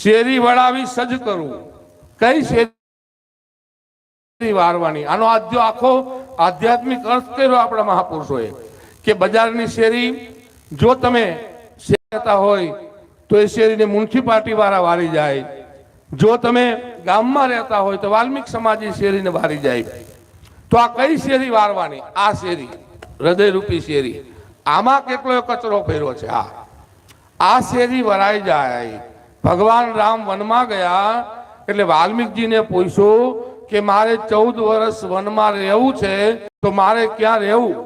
શેરી વળાવી સજ કરવું કઈ શેરી વારવાની? આનો આદ્યો આખો આધ્યાત્મિક અર્થ કર્યો આપણા મહાપુરુષોએ કે બજારની શેરી, જો તમે શેરતા હોય, તો એ શેરીને મ્યુનિસિપાલિટી વાળા વારી જાય. જો તમે ગામમાં રહેતા હોય, તો વાલ્મિક સમાજ શેરીને વારી જાય. તો આ કઈ શેરી વારવાની? આ શેરી, હૃદયરૂપી શેરી. આમાં કેટલો કચરો ફેર્યો છે? આ આ શેરી વરાઈ જાય. ભગવાન રામ વનમાં ગયા, એટલે વાલ્મીકજીને પૂછ્યું કે મારે ચૌદ વર્ષ વનમાં રહેવું છે, તો મારે ક્યાં રહેવું?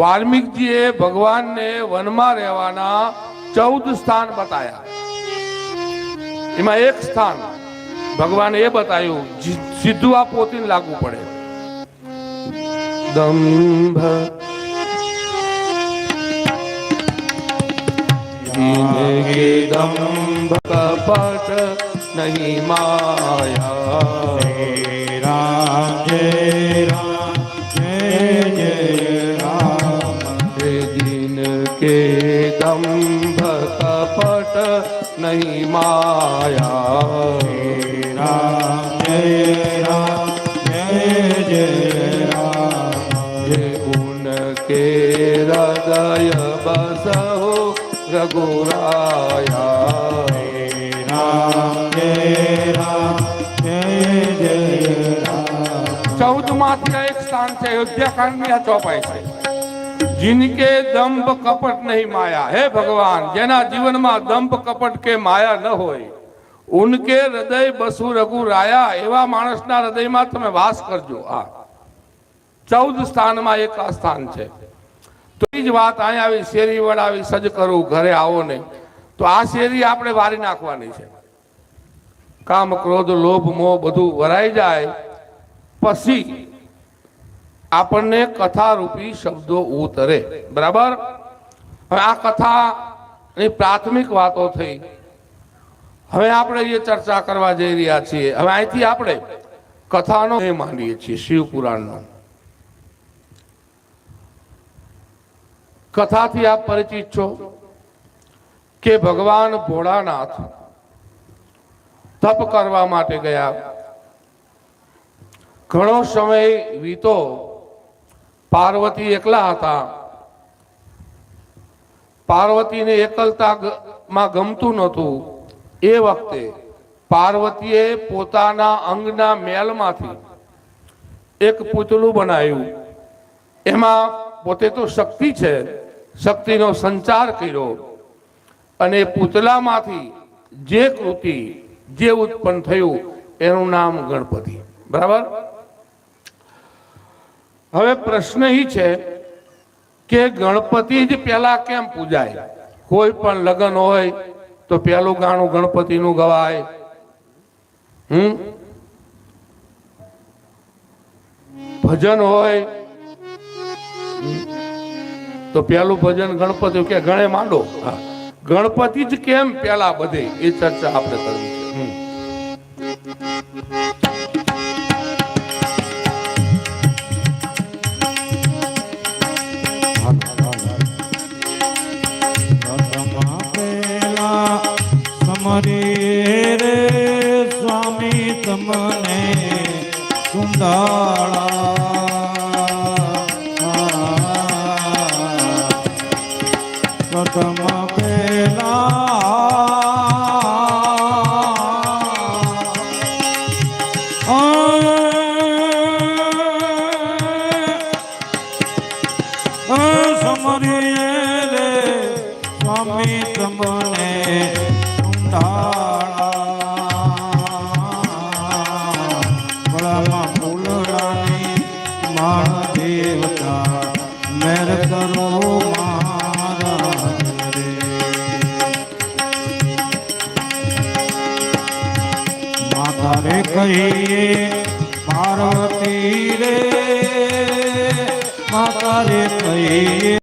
વાલ્મીકજીએ ભગવાનને વનમાં રહેવાના ચૌદ સ્થાન બતાયા. એમાં એક સ્થાન ભગવાન એ બતાવ્યું સીધું આ પોતીને લાગુ પડે. દંભ. કુંભ કપટ નહીં માયા હે રામ જય રામ જય જય રામ હે દિન કે દંભ કપટ નહીં માયા હે રામ જય રામ જય જય રામ હે ગુણ કે હૃદય બસહો રઘુરા એક છે આ ચોપાઈ છે. જિનકે દંભ કપટ નહીં માયા. હે ભગવાન, જેના જીવનમાં દંભ કપટ કે માયા ન હોય, ઉનકે હૃદય બસુ રઘુ રાયા, એવા માણસના હૃદયમાં તમે વાસ કરજો. આ ચૌદ સ્થાનમાં એક આ સ્થાન છે. તો એ જ વાત અહીંયા આવી, શેરી વડાવી સજ કરું, ઘરે આવો ને તો આ શેરી આપણે વારી નાખવાની છે. કામ, ક્રોધ, લોભ, મોહ બધું વરાઈ જાય. પછી આપણને કથા રૂપી શબ્દો ઉતરે. બરાબર? હવે આ કથા ની પ્રાથમિક વાતો થઈ. હવે આપણે એ ચર્ચા કરવા જઈ રહ્યા છીએ. હવે અહીંથી આપણે કથાનો એ માનીએ છીએ શિવ પુરાણનો કથાથી આપ પરિચિત છો કે ભગવાન ભોળાનાથ તપ કરવા માટે ગયા. ઘણો સમય વીતો પાર્વતી એકલા હતા. પાર્વતીને એકલતા માં ગમતું નહોતું. એ વખતે પાર્વતીએ પોતાના અંગના મેલમાંથી એક પૂતળું બનાવ્યું. એમાં પોતે તો શક્તિ છે, શક્તિનો સંચાર કર્યો અને પૂતળામાંથી જે કૃતિ જે ઉત્પન્ન થયું એનું નામ ગણપતિ. બરાબર? હવે પ્રશ્ન એ છે કે ગણપતિ જ પેલા કેમ પૂજાય? કોઈ પણ લગ્ન હોય તો પેલું ગાણું ગણપતિનું ગવાય. હમ? ભજન હોય તો પેલું ભજન ગણપતિ કે ગણે માંડો? ગણપતિ જ કેમ પેલા બધે? એ ચર્ચા આપણે કરવી છે. કહીએ પાર્વતી રે માતા રે કહીએ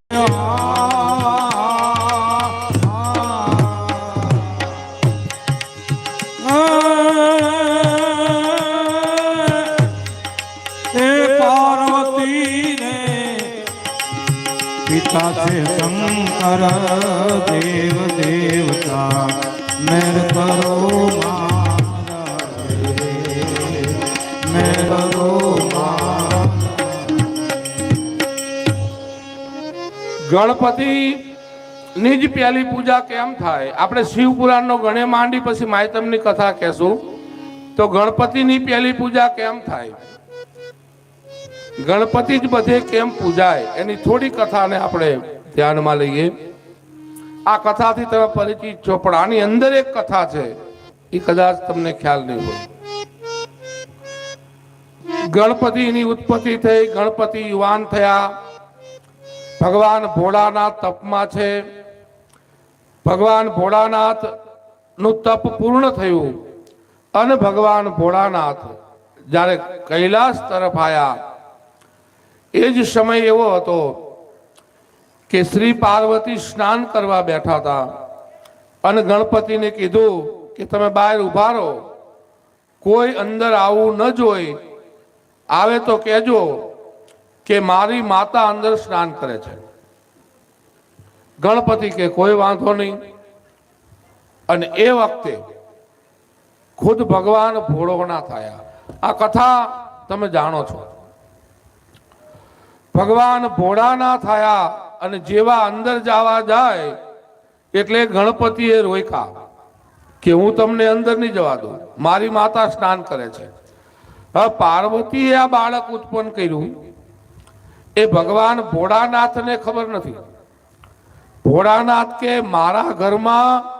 પિતા છે શંકર દેવ. ગણપતિ ની જ પહેલી પૂજા કેમ થાય? આપણે શિવ પુરાણનો ગણે માંડી પછી માયતમની કથા કહેશું. તો ગણપતિની પહેલી પૂજા કેમ થાય? ગણપતિ જ બધે કેમ પૂજાય? એની થોડી કથાને આપણે ધ્યાનમાં લઈએ. આ કથાથી તમે પરિચિત છો, પણ આની અંદર એક કથા છે. એ કદાચ તમને ખ્યાલ નહીં હોય. ગણપતિની ઉત્પત્તિ થઈ, ગણપતિ યુવાન થયા. ભગવાન ભોળાનાથ તપમાં છે. ભગવાન ભોળાનાથનું તપ પૂર્ણ થયું અને ભગવાન ભોળાનાથ જ્યારે કૈલાસ તરફ આવ્યા એ જ સમય એવો હતો કે શ્રી પાર્વતી સ્નાન કરવા બેઠા હતા અને ગણપતિને કીધું કે તમે બહાર ઊભા રહો, કોઈ અંદર આવવું ન જોઈ, આવે તો કહેજો કે મારી માતા અંદર સ્નાન કરે છે. ગણપતિ કે કોઈ વાંધો નહીં. અને એ વખતે ખુદ ભગવાન ભોળોના થયા. આ કથા તમે જાણો છો. ભગવાન ભોળાના થયા અને જેવા અંદર જવા જાય એટલે ગણપતિએ રોક્યા કે હું તમને અંદર નહીં જવા દઉં. મારી માતા સ્નાન કરે છે. હવે પાર્વતીએ આ બાળક ઉત્પન્ન કર્યું. એ ભગવાન ભોળાનાથને ખબર નથી. ભોળાનાથ કે, મારા ઘરમાં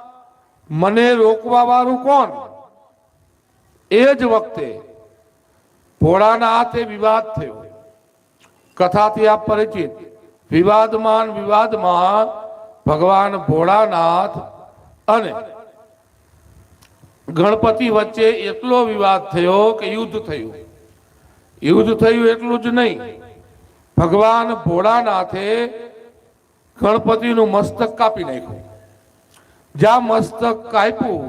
મને રોકવા વાળું કોણ? એ જ વખતે ભોળાનાથે વિવાદ થયો. કથાથી આપ પરિચિત. વિવાદમાં વિવાદમાં ભગવાન ભોળાનાથ અને ગણપતિ વચ્ચે એટલો વિવાદ થયો કે યુદ્ધ થયું. યુદ્ધ થયું એટલું જ નહીં. ભગવાન ભોળાનાથે ગણપતિનું મસ્તક કાપી નાખ્યું. જ્યાં મસ્તક કાપ્યું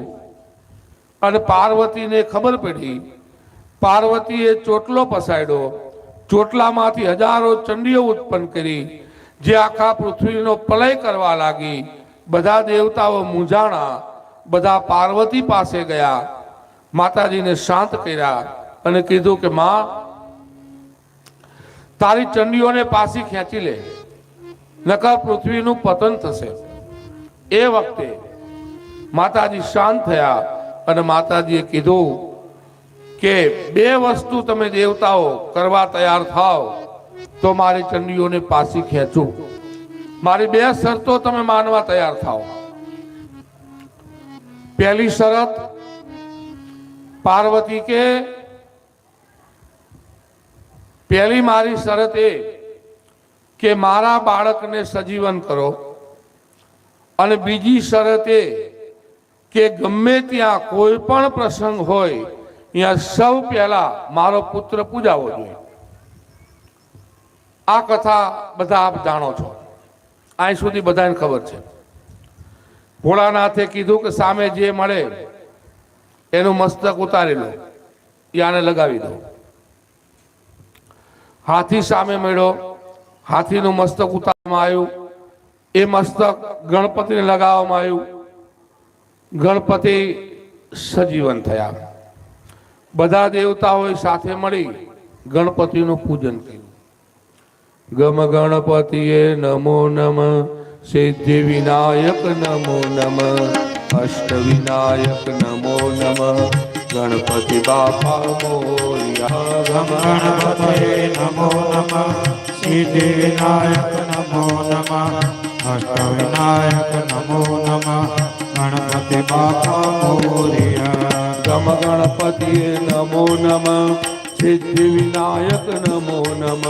અને પાર્વતીને ખબર પડી, પાર્વતીએ ચોટલો પસાડ્યો, ચોટલામાંથી હજારો ચંડીઓ ઉત્પન્ન કરી, જે આખા પૃથ્વીનો પ્રલય કરવા લાગી. બધા દેવતાઓ મૂંઝાણા, બધા પાર્વતી પાસે ગયા, માતાજીને શાંત કર્યા અને કીધું કે, માં તારી ચંડીઓને પાછી ખેંચી લે. નકર પૃથ્વીનું પતન થશે. એ વખતે માતાજી શાંત થયા અને માતાજીએ કીધું કે બે વસ્તુ તમે દેવતાઓ કરવા તૈયાર થાવ તો મારી ચંડીઓને પાછી ખેંચું. મારી બે શરતો તમે માનવા તૈયાર થાવ પહેલી શરત, પાર્વતી કે પહેલી મારી શરત એ કે મારા બાળકને સજીવન કરો. અને બીજી શરત એ કે ગમે ત્યાં કોઈ પણ પ્રસંગ હોય, ત્યાં સૌ પહેલા મારો પુત્ર પૂજાવો જોઈએ. આ કથા બધા આપ જાણો છો. અહીં સુધી બધાને ખબર છે. ભોળાનાથે કીધું કે સામે જે મળે, એનું મસ્તક ઉતારી લો. યાને લગાવી દો. હાથી સામે મળ્યો. હાથીનું મસ્તક ઉતારવામાં આવ્યું. એ મસ્તક ગણપતિને લગાવવામાં આવ્યું. ગણપતિ સજીવન થયા. બધા દેવતાઓએ સાથે મળી ગણપતિનું પૂજન કર્યું. ગમ ગણપતિએ નમો નમ, સિદ્ધિ વિનાયક નમો નમ અષ્ટ વિનાયક નમો નમ. ગણપતિ બાપા મોરિયા ગમ ગણપતયે નમો નમઃ સિદ્ધિ વિનાયક નમો નમઃ અષ્ટ વિનાયક નમો નમઃ ગણપતિ બાપા મોરિયા ગમ ગણપતિએ નમો નમઃ સિદ્ધિ વિનાયક નમો નમઃ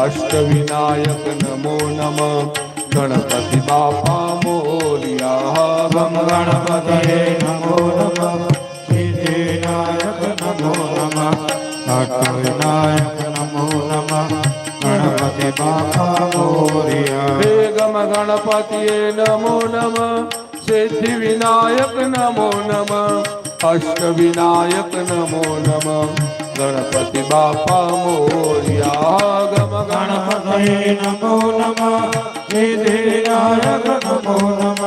અષ્ટ વિનાયક નમો નમઃ ગણપતિ બાપા મોર્યા ગમ ગણપતયે નમો નમઃ અષ્ટ વિનાયક નમો નમઃ ગણપતિ બાપા મોરિયા હે ગમ ગણપતિએ નમો નમ સિદ્ધિ વિનાયક નમો નમ અષ્ટ વિનાયક નમો નમ ગણપતિ બાપા મોરિયા ગમ ગણપતયે નમો નમઃ સિદ્ધિ વિનાયક નમો નમઃ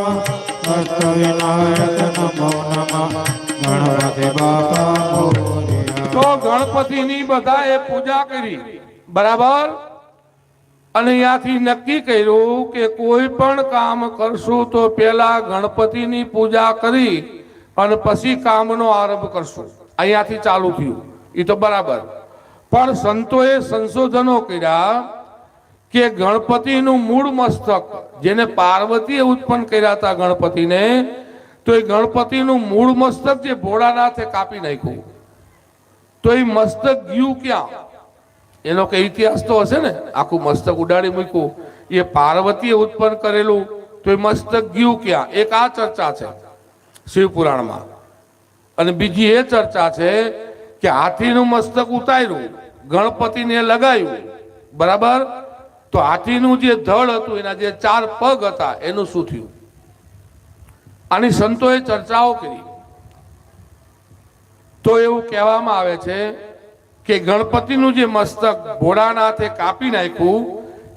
અષ્ટ વિનાયક નમો નમઃ ગણપતિ બાપા ગણપતિની બધાએ પૂજા કરી. બરાબર? અને ત્યાંથી નક્કી કર્યું કે કોઈ પણ કામ કરશું તો પહેલા ગણપતિની પૂજા કરી અને પછી કામનો આરંભ કરશું. અહીંયાથી ચાલુ થયું. એ તો બરાબર. પણ સંતોએ સંશોધનો કર્યા કે ગણપતિનું મૂળ મસ્તક, જેને પાર્વતીએ ઉત્પન્ન કર્યા હતા ગણપતિને, તો એ ગણપતિનું મૂળ મસ્તક જે ભોળાનાથે કાપી નાખ્યું. તો એ મસ્તક ગયું ક્યાં? એનો કઈ ઇતિહાસ તો હશે ને? આખું મસ્તક ઉડાડી મૂક્યું. એ પાર્વતીએ ઉત્પન્ન કરેલું, તો એ મસ્તક ગયું ક્યાં? એક આ ચર્ચા છે શિવપુરાણમાં. અને બીજી એ ચર્ચા છે કે હાથીનું મસ્તક ઉતાર્યું, ગણપતિને લગાયું, બરાબર? તો હાથીનું જે ધડ હતું, એના જે ચાર પગ હતા, એનું શું થયું? આની સંતોએ ચર્ચાઓ કરી. તો એવું કહેવામાં આવે છે કે ગણપતિનું જે મસ્તક ભોળાનાથે કાપી નાખ્યું,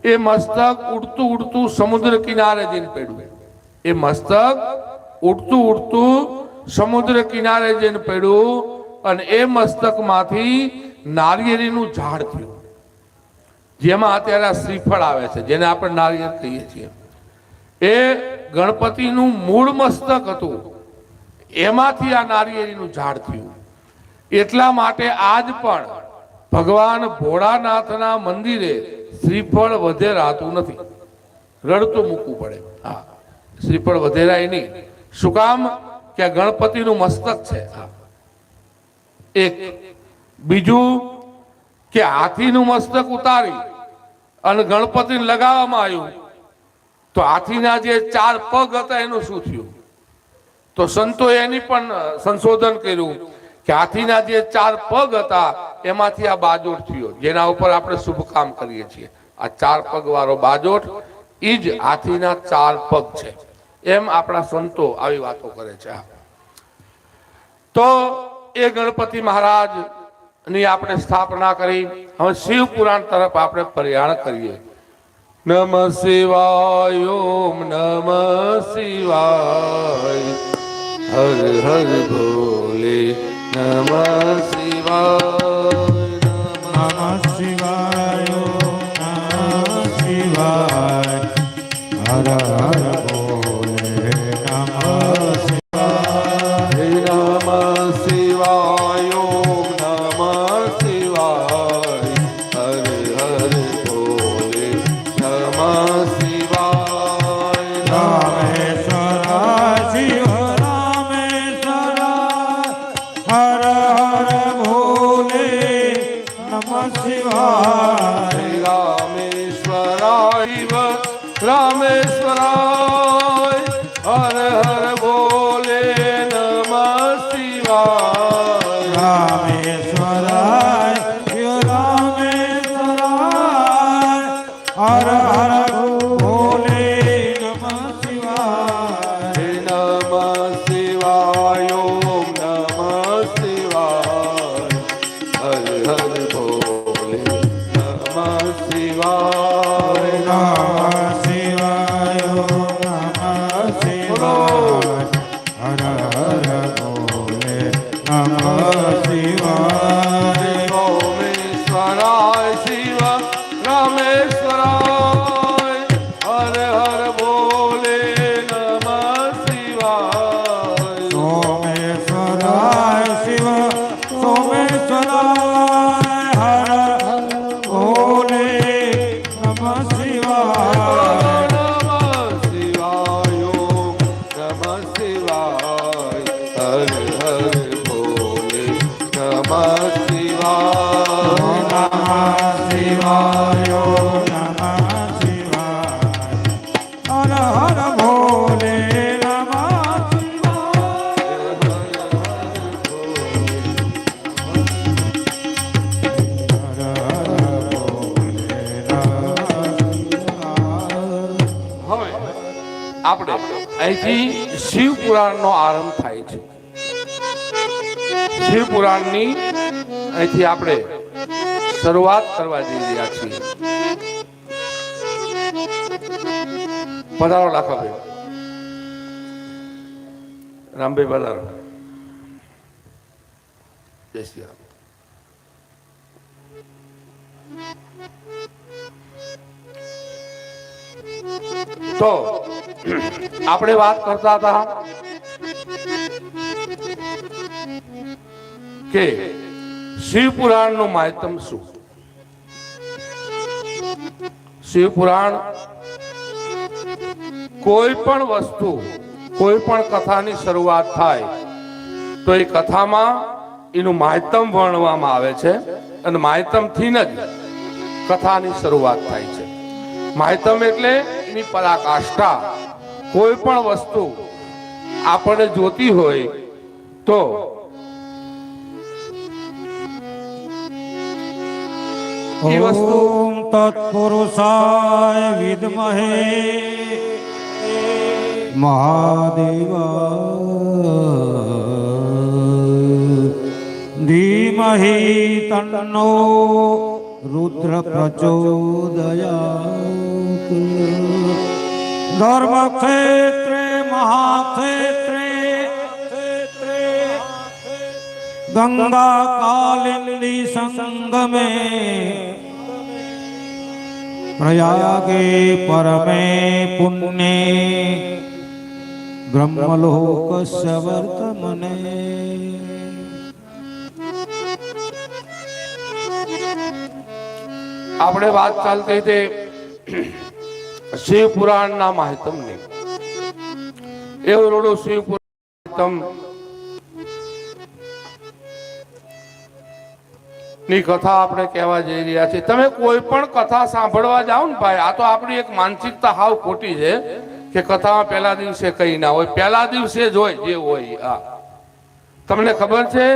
એ મસ્તક ઉડતું ઉડતું સમુદ્ર કિનારે જઈને પડ્યું. એ મસ્તક ઉડતું ઉડતું સમુદ્ર કિનારે જઈને પડ્યું અને એ મસ્તકમાંથી નારિયેળીનું ઝાડ થયું. જેમાં અત્યારે શ્રીફળ આવે છે, જેને આપણે નારિયેળ કહીએ છીએ. એ ગણપતિનું મૂળ મસ્તક હતું. એમાંથી આ નારિયેળીનું ઝાડ થયું. એટલા માટે આજ પણ ભગવાન ભોળાનાથના મંદિરે શ્રીફળ વધેરાતું નથી. રડતું મૂકવું પડે. હા. શ્રીફળ વધેરાય નહીં. શું કામ? કે ગણપતિનું મસ્તક છે. એક. બીજું કે હાથીનું મસ્તક ઉતારી અને ગણપતિને લગાવવામાં આવ્યું. તો હાથીના જે ચાર પગ હતા એનું શું થયું? તો સંતોએ એની પણ સંશોધન કર્યું હાથીના જે ચાર પગ હતા, એમાંથી આ બાજોટ થયો. જેના ઉપર આપણે શુભ કામ કરીએ છીએ. આ ચાર પગ વાળો બાજોટ એ જ હાથીના ચાર પગ છે. એમ આપણા સંતો આવી વાતો કરે છે. તો એ ગણપતિ મહારાજની આપણે સ્થાપના કરી. હવે શિવ પુરાણ તરફ આપણે પ્રયાણ કરીએ. નમ શિવાય, ઓમ નમ શિવાય. હર હર ભોલે નમ રામેશ્વરાય અહીંથી શિવ પુરાણનો આરંભ શિવ પુરાણની અહીંથી આપણે શરૂઆત કરવા જઈ રહ્યા છીએ. પધારો લાખાભાઈ. રામભાઈ, પધારો. જય શ્રી રામ. તો, આપણે વાત કરતા હતા કે શિવપુરાણનું પુરાણ માહિતમ શું? શિવપુરાણ કોઈ પણ વસ્તુ, કોઈ પણ કથાની શરૂઆત થાય, તો એ કથામાં એનું માહિતમ વર્ણવામાં આવે છે અને માહિતમથી જ કથાની શરૂઆત થાય છે. માહિતમ એટલે એની પરાકાષ્ઠા. કોઈ પણ વસ્તુ આપણે જોતી હોય તો એ વસ્તુ તત્પુરુષાય વિદ્મહે મહાદેવ ધીમહિ તન્નો રુદ્ર પ્રચોદયાત ધર્મક્ષેત્રે મહાક્ષેત્રે ગંગા કાલિંદી સંગમે પ્રયાગે પરમે પુણ્ય બ્રહ્મલોકસ્ય વર્તમને આપણે વાત ચાલતી હતી શિવ પુરાણ ના માહિતમની એવું રોડું શિવ પુરાણ ની કથા આપણે કહેવા જઈ રહ્યા છીએ. તમે કોઈ પણ કથા સાંભળવા જાઓ ને ભાઈ, આ તો આપણી એક માનસિકતા હાવ ખોટી છે કે કથામાં પહેલા દિવસે કઈ ના હોય, પહેલા દિવસે જ હોય, જે હોય આ તમને ખબર છે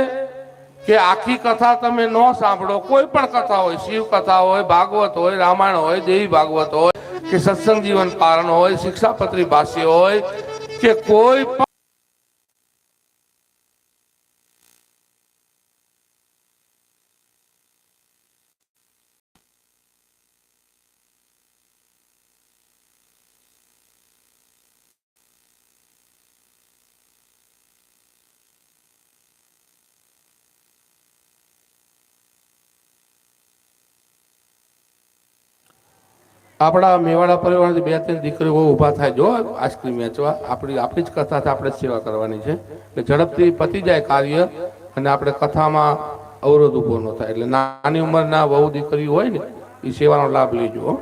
કે આખી કથા તમે ન સાંભળો, કોઈ પણ કથા હોય, શિવ કથા હોય, ભાગવત હોય, રામાયણ હોય, દેવી ભાગવત હોય, કે સત્સંગ જીવન પારણ હોય, શિક્ષાપત્રી ભાષ્ય હોય, કે કોઈ પણ આપણા મેવાડા પરિવારની બે ત્રણ દીકરીઓ ઊભા થાય. જો આઈસ્ક્રીમ વેચવા, આપણી આપણી જ કથા આપણે સેવા કરવાની છે. એટલે ઝડપથી પતી જાય કાર્ય અને આપણે કથામાં અવરોધ ઊભો ન થાય. એટલે નાની ઉંમરના વહુ દીકરી હોય ને, એ સેવાનો લાભ લેજો.